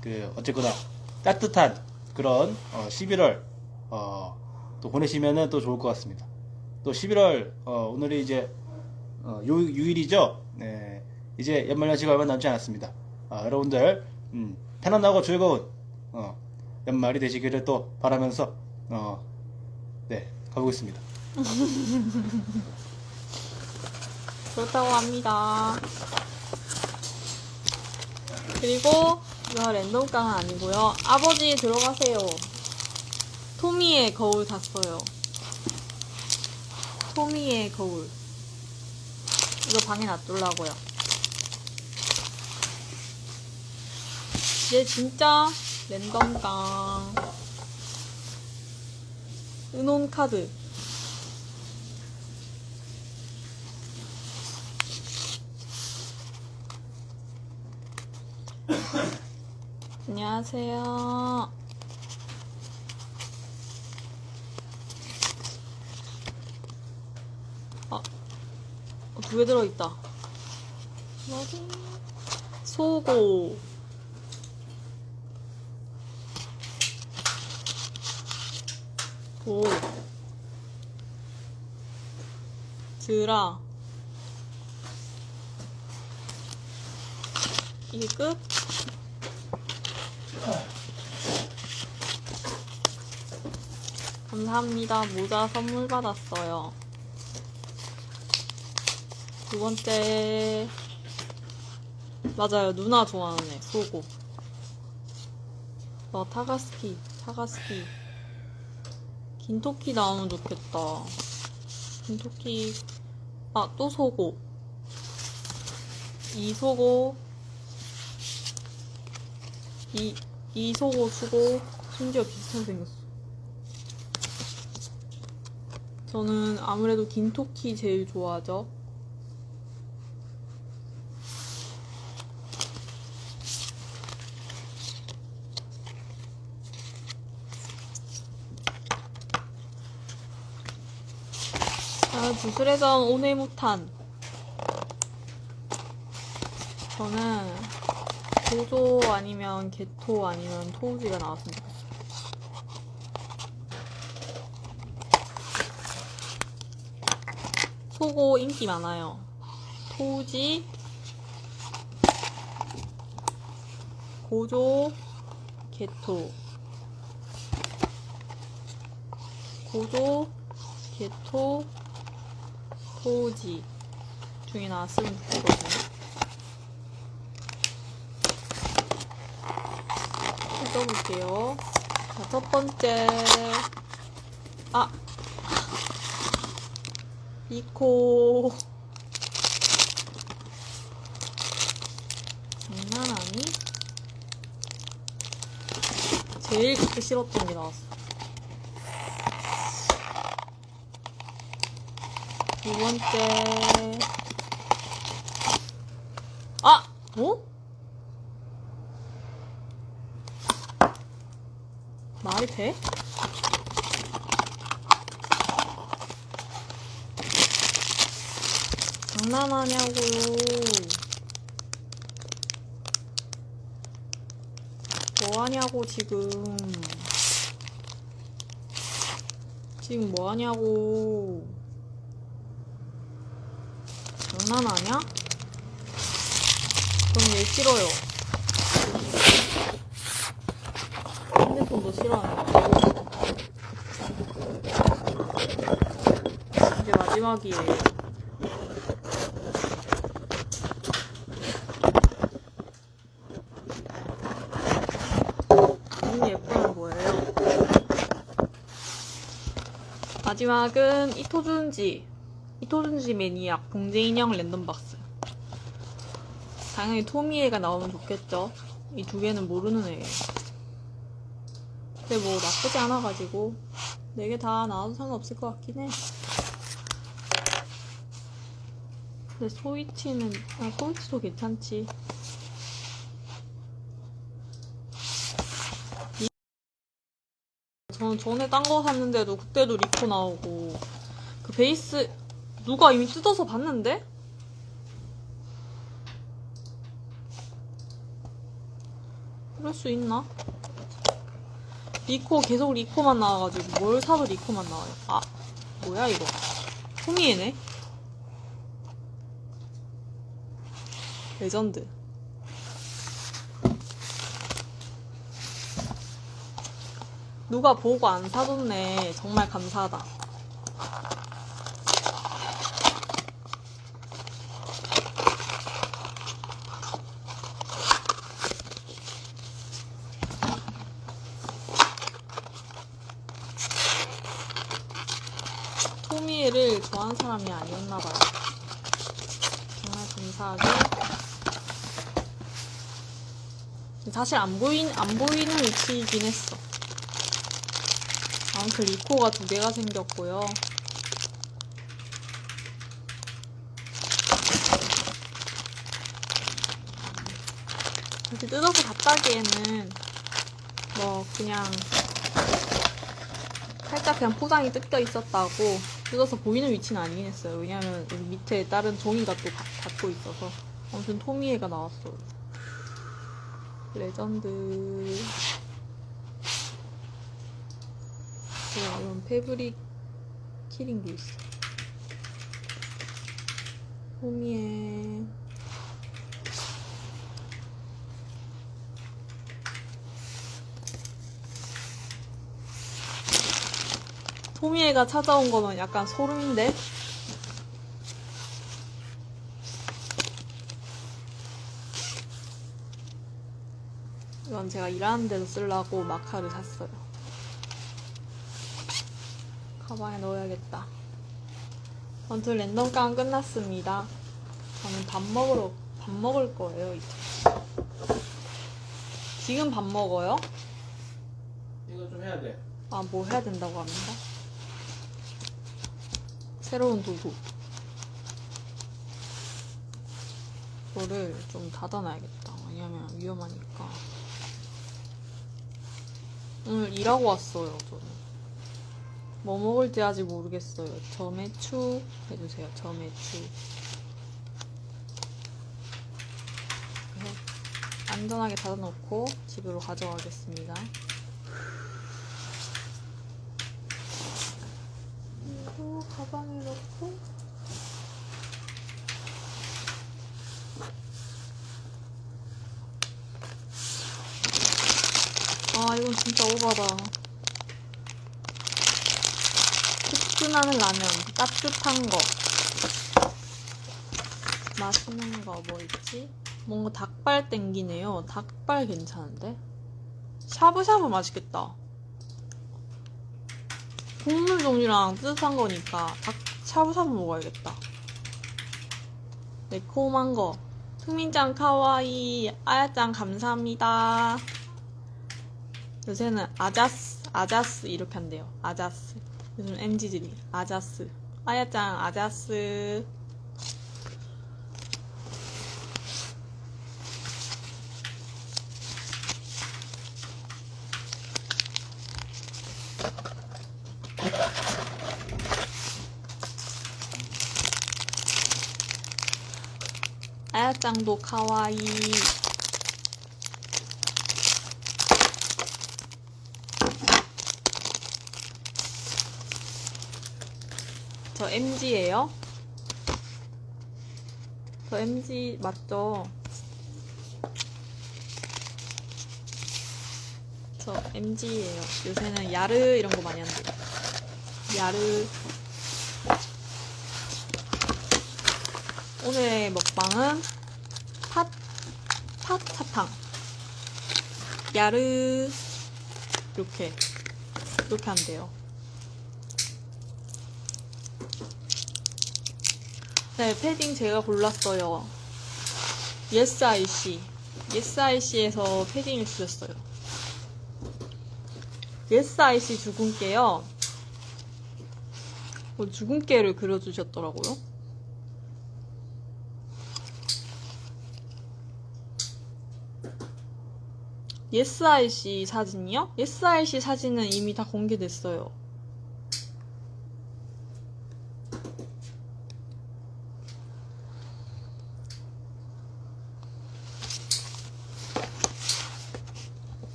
그 어쨌거나 따뜻한 그런 어, 11월 어, 또 보내시면은 또 좋을 것 같습니다. 또 11월 어, 오늘이 이제 어, 요 6일이죠. 네, 이제 연말연시가 얼마 남지 않았습니다. 아, 여러분들 음, 편안하고 즐거운 어, 연말이 되시기를 또 바라면서 어, 네 가보겠습니다. 그렇다고 합니다. 그리고 이거 랜덤 깡은 아니고요. 아버지 들어가세요. 토미의 거울 샀어요. 토미의 거울. 이거 방에 놔두려고요. 이제 진짜 랜덤 깡. 은혼 카드. 안녕하세요. 아, 두 개 들어있다. 뭐지? 소고. 오. 드라. 이게 끝? 감사합니다. 모자 선물 받았어요. 두 번째. 맞아요. 누나 좋아하는 애. 소고. 어, 타가스키. 타가스키. 긴 토끼 나오면 좋겠다. 긴 토끼. 아, 또 소고. 이 소고. 이, 이소고 수고. 심지어 비슷하게 생겼어. 저는 아무래도 긴토끼 제일 좋아하죠. 아, 주술회전 오네무탄. 저는 고조 아니면 게토 아니면 토우지가 나왔으면 좋겠어요. 소고 인기 많아요. 토우지, 고조, 게토. 고조, 게토, 토우지 중에 나왔으면 좋겠거든요. 써볼게요. 자, 첫 번째. 아! 이코. 장난 아니? 제일 그때 싫었던 게 나왔어. 두 번째. 아! 뭐? 말이 돼? 장난하냐고요. 뭐 하냐고, 지금. 지금 뭐 하냐고. 장난하냐? 그럼 얘 싫어요. 핸드폰도 싫어하네. 이제 마지막이에요. 이 예쁜 뭐예요? 마지막은 이토준지. 이토준지 매니악 봉제 인형 랜덤 박스. 당연히 토미에가 나오면 좋겠죠. 이 두 개는 모르는 애예요. 근데 뭐 나쁘지 않아가지고 네개다 나와도 상관없을 것 같긴 해 근데 소이치는 아 소이치도 괜찮지 저는 전에 딴 거 샀는데도 그때도 리코 나오고 그 베이스 누가 이미 뜯어서 봤는데? 그럴 수 있나? 리코 계속 리코만 나와가지고 뭘 사도 리코만 나와요. 아 뭐야 이거? 토미에네. 레전드. 누가 보고 안 사줬네. 정말 감사하다. 토미를 좋아하는 사람이 아니었나봐요. 정말 감사하게. 사실 안 보인, 안 보이는 위치이긴 했어. 아무튼 리코가 두 개가 생겼고요. 이렇게 뜯어서 갖다기에는 뭐 그냥 살짝 그냥 포장이 뜯겨 있었다고 뜯어서 보이는 위치는 아니긴 했어요. 왜냐면 밑에 다른 종이가 또 가- 닫고 있어서 아무튼 토미에가 나왔어요. 레전드. 와, 이런 패브릭 키링도 있어. 토미에. 토미에가 찾아온 거면 약간 소름인데? 이건 제가 일하는 데서 쓰려고 마카를 샀어요. 가방에 넣어야겠다. 아무튼 랜덤 깡 끝났습니다. 저는 밥 먹으러, 밥 먹을 거예요, 이제. 지금 밥 먹어요? 이거 좀 해야 돼. 아, 뭐 해야 된다고 합니다. 새로운 도구. 이거를 좀 닫아놔야겠다. 왜냐면 위험하니까. 오늘 일하고 왔어요, 저는. 뭐 먹을지 아직 모르겠어요. 점액추 해주세요. 그래서 안전하게 닫아놓고 집으로 가져가겠습니다. 그리고 가방에 넣고 아 이건 진짜 오바다 푸근하는 라면 따뜻한 거 맛있는 거 뭐 있지? 뭔가 닭발 땡기네요 닭발 괜찮은데? 샤브샤브 맛있겠다 국물 종류랑 뜨뜻한 거니까 닭 샤브샤브 먹어야겠다. 매콤한 거. 승민짱 카와이, 아야짱 감사합니다. 요새는 아자스, 아자스 이렇게 한대요. 아자스. 요즘 MZ들이 아자스. 아야짱 아자스. 아야짱도 카와이. 저 MG예요. 저 MG 맞죠? 저 MG예요. 요새는 야르 이런 거 많이 한대요. 야르. 오늘의 먹방은 팥, 팥 사탕. 야르. 이렇게. 이렇게 한대요. 네, 패딩 제가 골랐어요. 예스 IC. 예스 IC에서 패딩을 주셨어요. 예스 IC 주근깨요. 뭐 주근깨를 그려주셨더라고요. 예스 IC 사진이요? 예스 IC 사진은 이미 다 공개됐어요.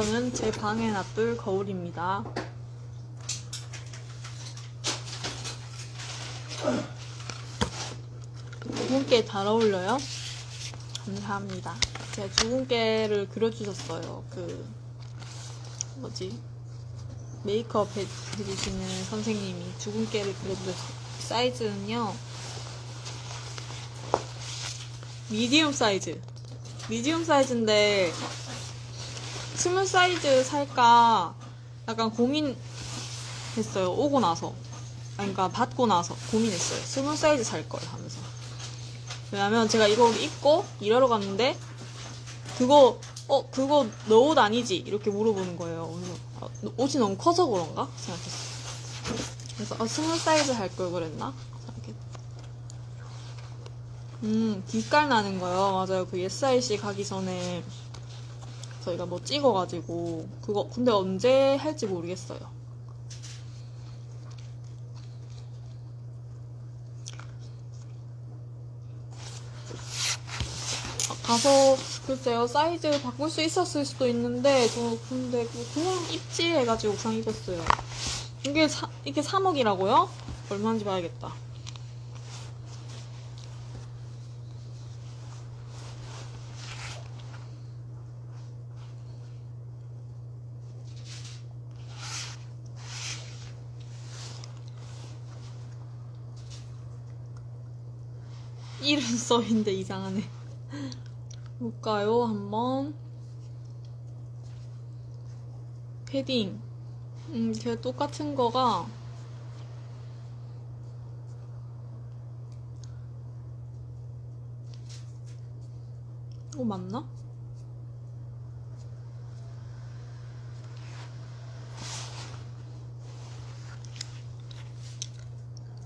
이거는 제 방에 놔둘 거울입니다. 주근깨 잘 어울려요? 감사합니다. 제가 주근깨를 그려주셨어요. 그 뭐지 메이크업 해, 해주시는 선생님이 주근깨를 그려주셨어요. 사이즈는요 미디움 사이즈. 미디움 사이즈인데 스몰 사이즈 살까 약간 고민했어요. 오고 나서. 그러니까 받고 나서 고민했어요. 스몰 사이즈 살 걸 하면서. 왜냐면 제가 이거 입고 일하러 갔는데 그거 어 그거 너 옷 아니지 이렇게 물어보는 거예요. 그래서 아, 너 옷이 너무 커서 그런가 생각했어요. 그래서 아 스몰 사이즈 할 걸 그랬나 생각했. 음 빛깔 나는 거요. 맞아요. 그 SIC 가기 전에 저희가 뭐 찍어가지고 그거 근데 언제 할지 모르겠어요. 아, 가서 글쎄요 사이즈 바꿀 수 있었을 수도 있는데 저 근데 그 그냥 입지 해가지고 그냥 입었어요. 이게 사, 이게 3억이라고요? 얼마인지 봐야겠다. 써있는데 이상하네. 볼까요, 한번. 패딩. 음, 제가 똑같은 거가. 어, 맞나?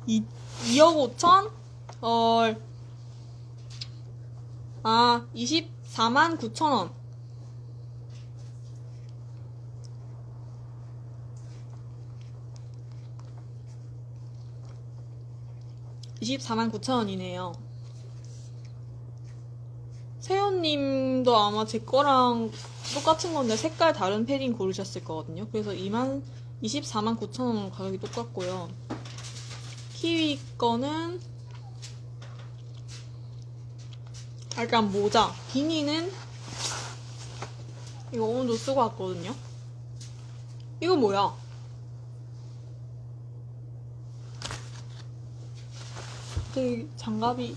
이, 2억 5천? 헐. 아, 24만 9천 원. (24만 9천 원이네요) 세연님도 아마 제 거랑 똑같은 건데 색깔 다른 패딩 고르셨을 거거든요. 그래서 2만 24만 9천 원 가격이 똑같고요. 키위 거는 약간 모자. 비니는 이거 오늘도 쓰고 왔거든요. 이거 뭐야? 되게 장갑이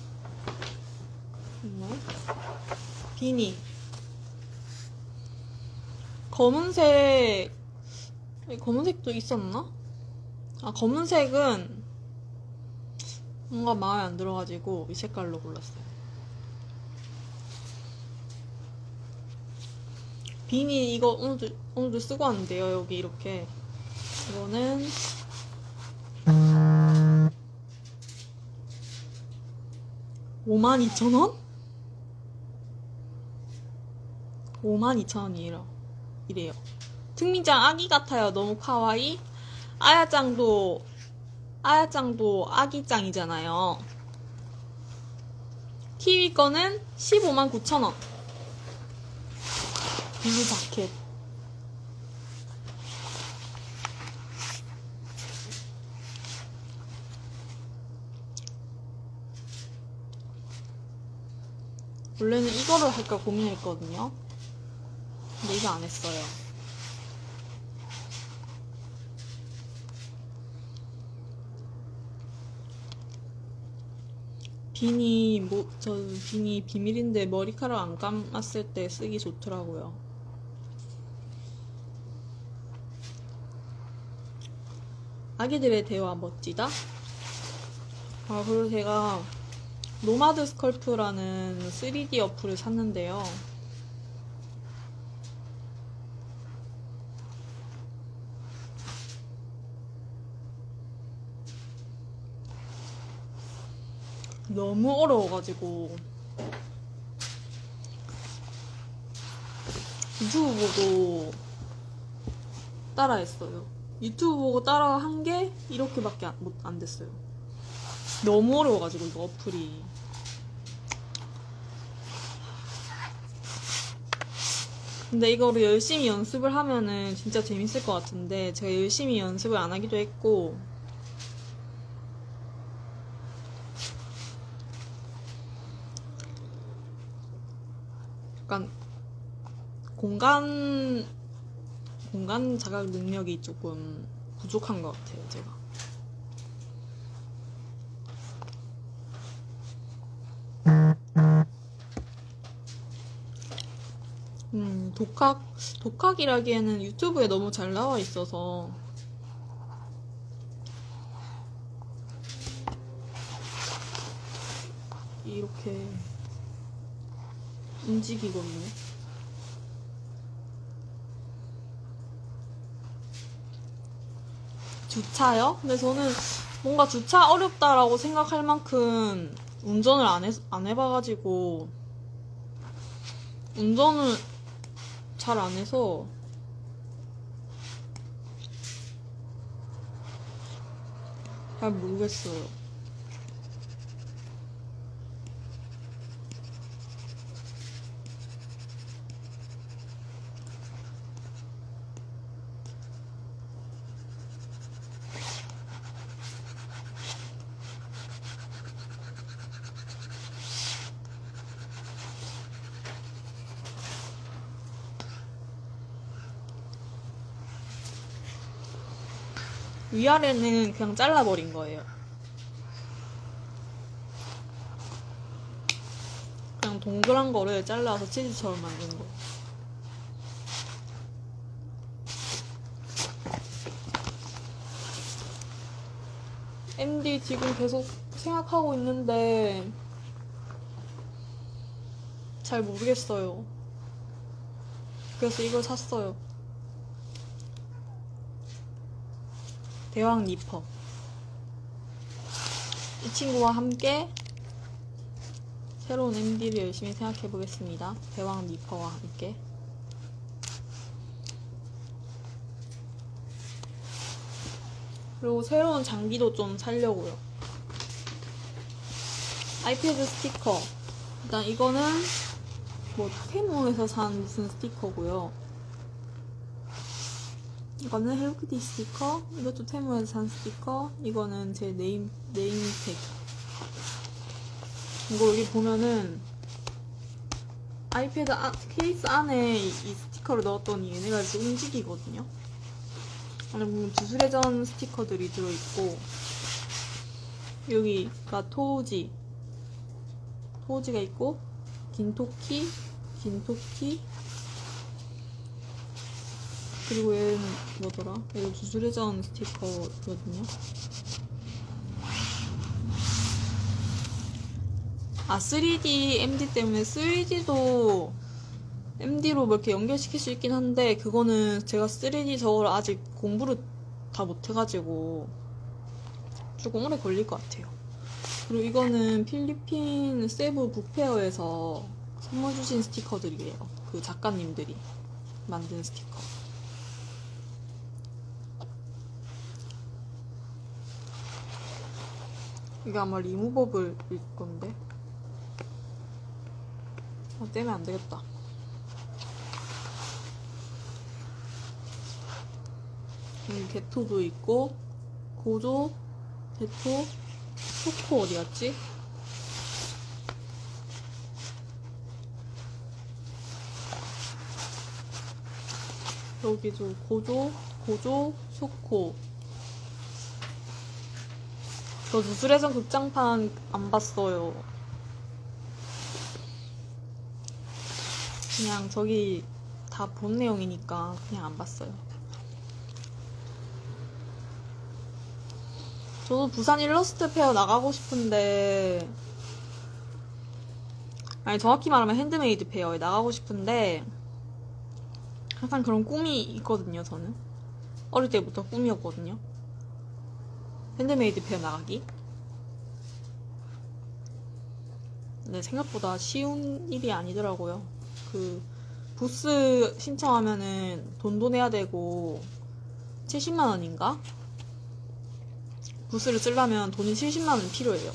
있네. 비니. 검은색 검은색도 있었나? 아 검은색은 뭔가 마음에 안 들어가지고 이 색깔로 골랐어요. 비니 이거 오늘도 오늘도 쓰고 왔는데요. 여기 이렇게 이거는 오만 2천 원? 5만 2천 원이래요. 이래요. 특민장 아기 같아요. 너무 카와이. 아야짱도 아야짱도 아기짱이잖아요. 키위 거는 15만 9천 원. 블루 자켓. 원래는 이거를 할까 고민했거든요. 근데 이거 안 했어요. 비니 뭐 저 비니 비밀인데 머리카락 안 감았을 때 쓰기 좋더라고요. 아기들의 대화 멋지다. 아 그리고 제가 노마드 스컬프라는 3D 어플을 샀는데요. 너무 어려워가지고 유튜브 보고 따라했어요. 유튜브 보고 따라 한 게 이렇게밖에 안, 못- 안 됐어요. 너무 어려워가지고 이거 어플이 근데 이거를 열심히 연습을 하면은 진짜 재밌을 것 같은데 제가 열심히 연습을 안 하기도 했고 약간 공간 공간 자각 능력이 조금 부족한 것 같아요 제가 음, 독학, 독학이라기에는 유튜브에 너무 잘 나와 있어서. 이렇게 움직이거든요. 주차요? 근데 저는 뭔가 주차 어렵다라고 생각할 만큼 운전을 안, 해, 안 해봐가지고 운전을 잘 안 해서 잘 모르겠어요. 위아래는 그냥 잘라버린 거예요. 그냥 동그란 거를 잘라서 치즈처럼 만든 거. MD 지금 계속 생각하고 있는데 잘 모르겠어요. 그래서 이걸 샀어요. 대왕 니퍼. 이 친구와 함께 새로운 MD를 열심히 생각해 보겠습니다. 대왕 니퍼와 함께. 그리고 새로운 장비도 좀 살려고요. 아이패드 스티커. 일단 이거는 뭐 테무에서 산 무슨 스티커고요. 이거는 헬로키티 스티커, 이것도 테무에서 산 스티커, 이거는 제 네임, 네임택. 이거 여기 보면은 아이패드 아- 케이스 안에 이, 이 스티커를 넣었더니 얘네가 이렇게 움직이거든요. 안에 보면 주술회전 스티커들이 들어있고, 여기가 토지, 토지가 있고, 긴토키, 긴토키, 그리고 얘는 뭐더라? 이거 주술회전 스티커거든요. 아, 3D MD 때문에 3D도 MD로 뭐 이렇게 연결시킬 수 있긴 한데, 그거는 제가 3D 저걸 아직 공부를 다 못해가지고, 조금 오래 걸릴 것 같아요. 그리고 이거는 필리핀 세부 북페어에서 선물 주신 스티커들이에요. 그 작가님들이 만든 스티커. 이게 아마 리무버블일 건데. 아, 떼면 안 되겠다. 여기 개토도 있고, 고조, 개토, 초코 어디 갔지? 여기도 고조, 고조, 쇼코. 저 누술해전 극장판 안 봤어요. 그냥 저기 다 본 내용이니까 그냥 안 봤어요. 저도 부산 일러스트 페어 나가고 싶은데 아니 정확히 말하면 핸드메이드 페어에 나가고 싶은데 항상 그런 꿈이 있거든요 저는 어릴 때부터 꿈이었거든요 핸드메이드 페어 나가기 근데 생각보다 쉬운 일이 아니더라고요 그 부스 신청하면은 돈도 내야 되고 70만 원인가? 부스를 쓰려면 돈이 70만 원 필요해요.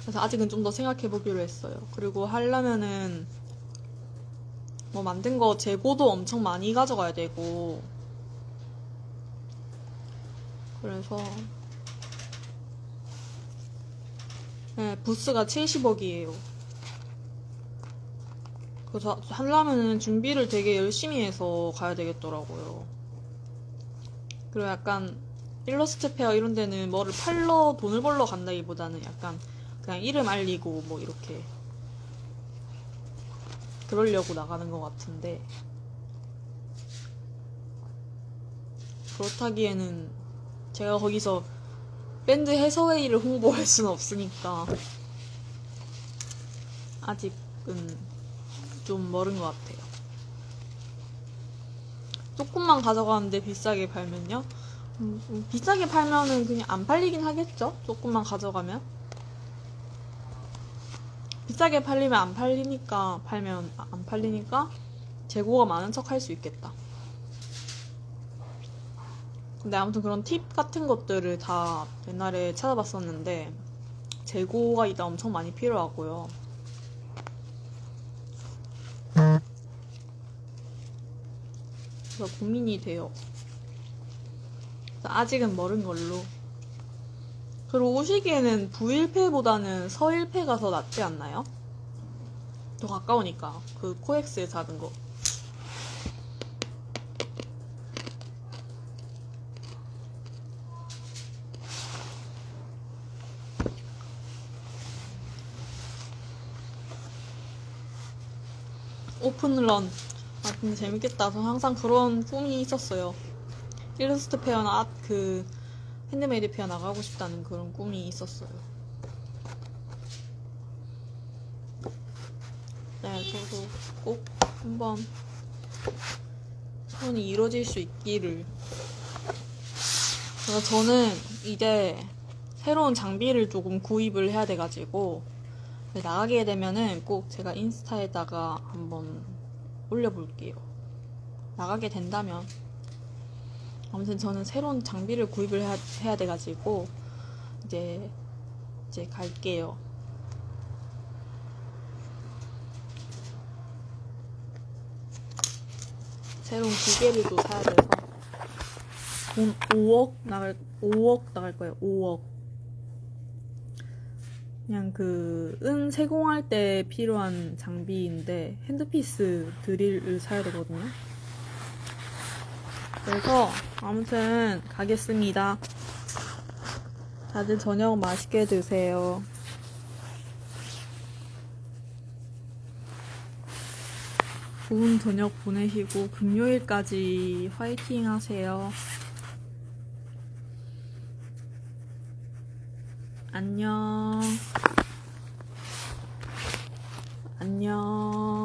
그래서 아직은 좀 더 생각해 보기로 했어요. 그리고 하려면은 뭐 만든 거 재고도 엄청 많이 가져가야 되고 그래서 네, 부스가 70억이에요. 그래서 하려면은 준비를 되게 열심히 해서 가야 되겠더라고요. 그리고 약간 일러스트 페어 이런 데는 뭐를 팔러 돈을 벌러 간다기보다는 약간 그냥 이름 알리고 뭐 이렇게 그러려고 나가는 것 같은데 그렇다기에는 제가 거기서 밴드 해서웨이를 홍보할 수는 없으니까 아직은 좀 멀은 것 같아요. 조금만 가져가는데 비싸게 팔면요? 음, 음, 비싸게 팔면은 그냥 안 팔리긴 하겠죠? 조금만 가져가면? 비싸게 팔리면 안 팔리니까, 팔면 아- 안 팔리니까 재고가 많은 척 할 수 있겠다. 근데 아무튼 그런 팁 같은 것들을 다 옛날에 찾아봤었는데, 재고가 일단 엄청 많이 필요하고요. 그래서 고민이 돼요. 아직은 멀은 걸로. 그리고 오시기에는 부일패보다는 서일패가 더 낫지 않나요? 더 가까우니까. 그 코엑스에 잡은 거. 오픈런. 아, 근데 재밌겠다. 저 항상 그런 꿈이 있었어요. 일러스트 페어나 아, 그 핸드메이드 페어 나가고 싶다는 그런 꿈이 있었어요. 네, 저도 꼭 한번 소원이 이루어질 수 있기를. 그래서 저는 이제 새로운 장비를 조금 구입을 해야 돼가지고 나가게 되면은 꼭 제가 인스타에다가 한번 올려볼게요. 나가게 된다면. 아무튼 저는 새로운 장비를 구입을 해야, 해야 돼가지고 이제 이제 갈게요. 새로운 기계를 또 사야 돼서 돈 5억 나갈 5억 나갈 거예요. 5억. 그냥 그 은 세공할 때 필요한 장비인데 핸드피스 드릴을 사야 되거든요. 그래서 아무튼 가겠습니다. 다들 저녁 맛있게 드세요. 좋은 저녁 보내시고 금요일까지 화이팅 하세요. 안녕. 안녕.